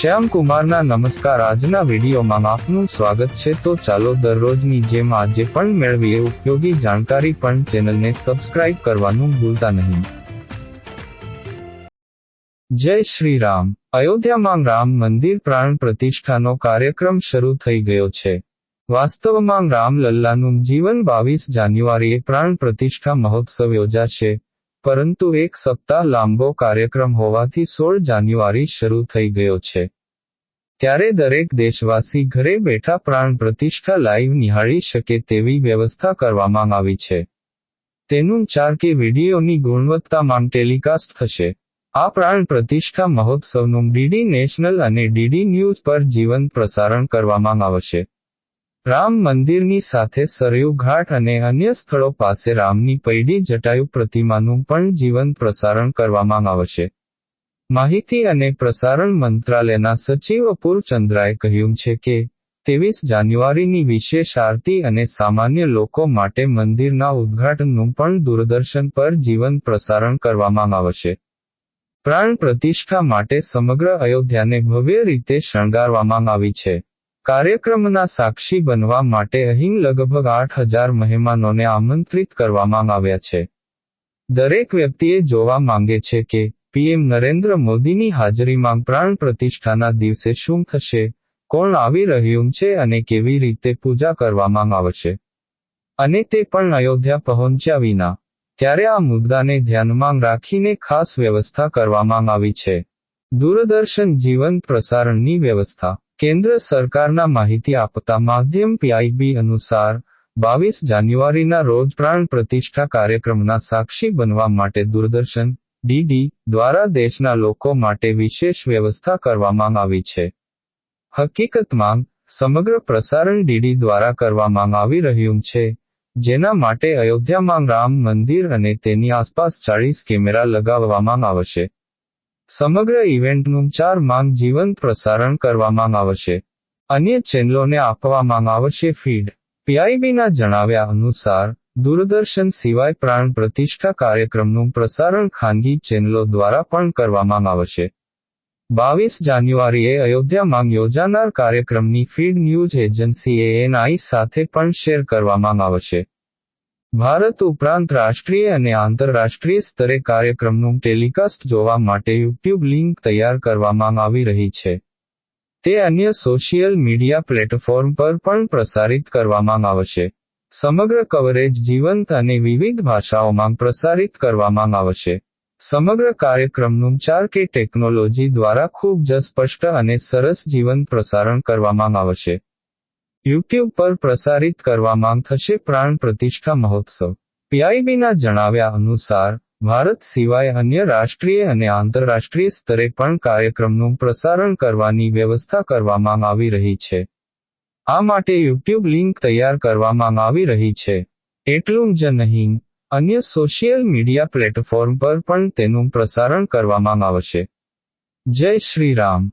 શ્યામ કુમારના નમસ્કાર. આજના વિડીયોમાં આપનું સ્વાગત છે. તો ચાલો દરરોજની જેમ આજે પણ મેળવીએ ઉપયોગી જાણકારી પણ ચેનલને સબસ્ક્રાઇબ કરવાનું ભૂલતા નહીં. જય શ્રી રામ. અયોધ્યામાં રામ મંદિર પ્રાણ પ્રતિષ્ઠાનો કાર્યક્રમ શરૂ થઈ ગયો છે. વાસ્તવમાં રામલલ્લાનું જીવન બાવીસ જાન્યુઆરીએ પ્રાણ પ્રતિષ્ઠા મહોત્સવ યોજાશે. પરંતુ એક સપ્તાહ લાંબો કાર્યક્રમ હોવાથી સોળ જાન્યુઆરી શરૂ થઈ ગયો છે. ત્યારે દરેક દેશવાસી ઘરે બેઠા પ્રાણ પ્રતિષ્ઠા લાઈવ નિહાળી શકે તેવી વ્યવસ્થા કરવામાં આવી છે. તેનું ચાર કે વિડીયોની ગુણવત્તામાં ટેલિકાસ્ટ થશે. આ પ્રાણ પ્રતિષ્ઠા મહોત્સવનું ડીડી નેશનલ અને ડીડી ન્યૂઝ પર જીવંત પ્રસારણ કરવામાં આવશે. રામ મંદિરની સાથે સરયુ ઘાટ અને અન્ય સ્થળો પાસે રામની પૈડી જટાયુ પ્રતિમાનું પણ જીવંત પ્રસારણ કરવામાં આવશે. માહિતી અને પ્રસારણ મંત્રાલયના સચિવ અપૂર ચંદ્રાએ કહ્યું છે કે, ત્રેવીસ જાન્યુઆરીની વિશેષ આરતી અને સામાન્ય લોકો માટે મંદિરના ઉદ્ઘાટનનું પણ દૂરદર્શન પર જીવંત પ્રસારણ કરવામાં આવશે. પ્રાણ પ્રતિષ્ઠા માટે સમગ્ર અયોધ્યાને ભવ્ય રીતે શણગારવામાં આવી છે. કાર્યક્રમના સાક્ષી બનવા માટે અહીં લગભગ આઠ હજાર મહેમાનોને આમંત્રિત કરવામાં આવ્યા છે. દરેક વ્યક્તિએ જોવા માંગે છે કે પીએમ નરેન્દ્ર મોદીની હાજરીમાં પ્રાણ પ્રતિષ્ઠાના દિવસે શું થશે, કોણ આવી રહ્યું છે અને કેવી રીતે પૂજા કરવામાં આવશે. અને તે પણ અયોધ્યા પહોંચ્યા વિના, ત્યારે આ મુદ્દાને ધ્યાનમાં રાખીને ખાસ વ્યવસ્થા કરવામાં આવી છે. દૂરદર્શન જીવન પ્રસારણની વ્યવસ્થા કેન્દ્ર સરકારના માહિતી આપતા માધ્યમ પીઆઈબી અનુસાર, બાવીસ જાન્યુઆરીના રોજ પ્રાણ પ્રતિષ્ઠા કાર્યક્રમના સાક્ષી બનવા માટે દૂરદર્શન, ડીડી દ્વારા દેશના લોકો માટે વિશેષ વ્યવસ્થા કરવામાં આવી છે. હકીકતમાં, સમગ્ર પ્રસારણ ડીડી દ્વારા કરવામાં આવી રહ્યું છે, જેના માટે અયોધ્યામાં રામ મંદિર અને તેની આસપાસ ચાળીસ કેમેરા લગાવવામાં આવશે. સમગ્ર ઇવેન્ટનું ચાર માંગ જીવંત પ્રસારણ કરવામાં આવશે. અન્ય ચેનલોને આપવામાં આવશે ફીડ. પીઆઈબીના જણાવ્યા અનુસાર, દૂરદર્શન સિવાય પ્રાણ પ્રતિષ્ઠા કાર્યક્રમનું પ્રસારણ ખાનગી ચેનલો દ્વારા પણ કરવામાં આવશે. બાવીસ જાન્યુઆરીએ અયોધ્યામાં યોજાનાર કાર્યક્રમની ફીડ ન્યૂઝ એજન્સી એએનઆઈ સાથે પણ શેર કરવામાં આવશે. ભારત ઉપરાંત રાષ્ટ્રીય અને આંતરરાષ્ટ્રીય સ્તરે કાર્યક્રમનું ટેલિકાસ્ટ જોવા માટે યુટ્યુબ લિંક તૈયાર કરવામાં આવી રહી છે. તે અન્ય સોશિયલ મીડિયા પ્લેટફોર્મ પર પણ પ્રસારિત કરવામાં આવશે. સમગ્ર કવરેજ જીવંત અને વિવિધ ભાષાઓમાં પ્રસારિત કરવામાં આવશે. સમગ્ર કાર્યક્રમનું ચાર કે ટેકનોલોજી દ્વારા ખૂબ જ સ્પષ્ટ અને સરસ જીવંત પ્રસારણ કરવામાં આવશે. યુટ્યુબ પર પ્રસારિત કરવામાં થશે પ્રાણ પ્રતિષ્ઠા મહોત્સવ. પીઆઈબીના જણાવ્યા અનુસાર, ભારત સિવાય અન્ય રાષ્ટ્રીય અને આંતરરાષ્ટ્રીય સ્તરે પણ કાર્યક્રમનું પ્રસારણ કરવાની વ્યવસ્થા કરવામાં આવી રહી છે. આ માટે યુટ્યુબ લિંક તૈયાર કરવામાં આવી રહી છે. એટલું જ નહીં, અન્ય સોશિયલ મીડિયા પ્લેટફોર્મ પર પણ તેનું પ્રસારણ કરવામાં આવશે. જય શ્રી રામ.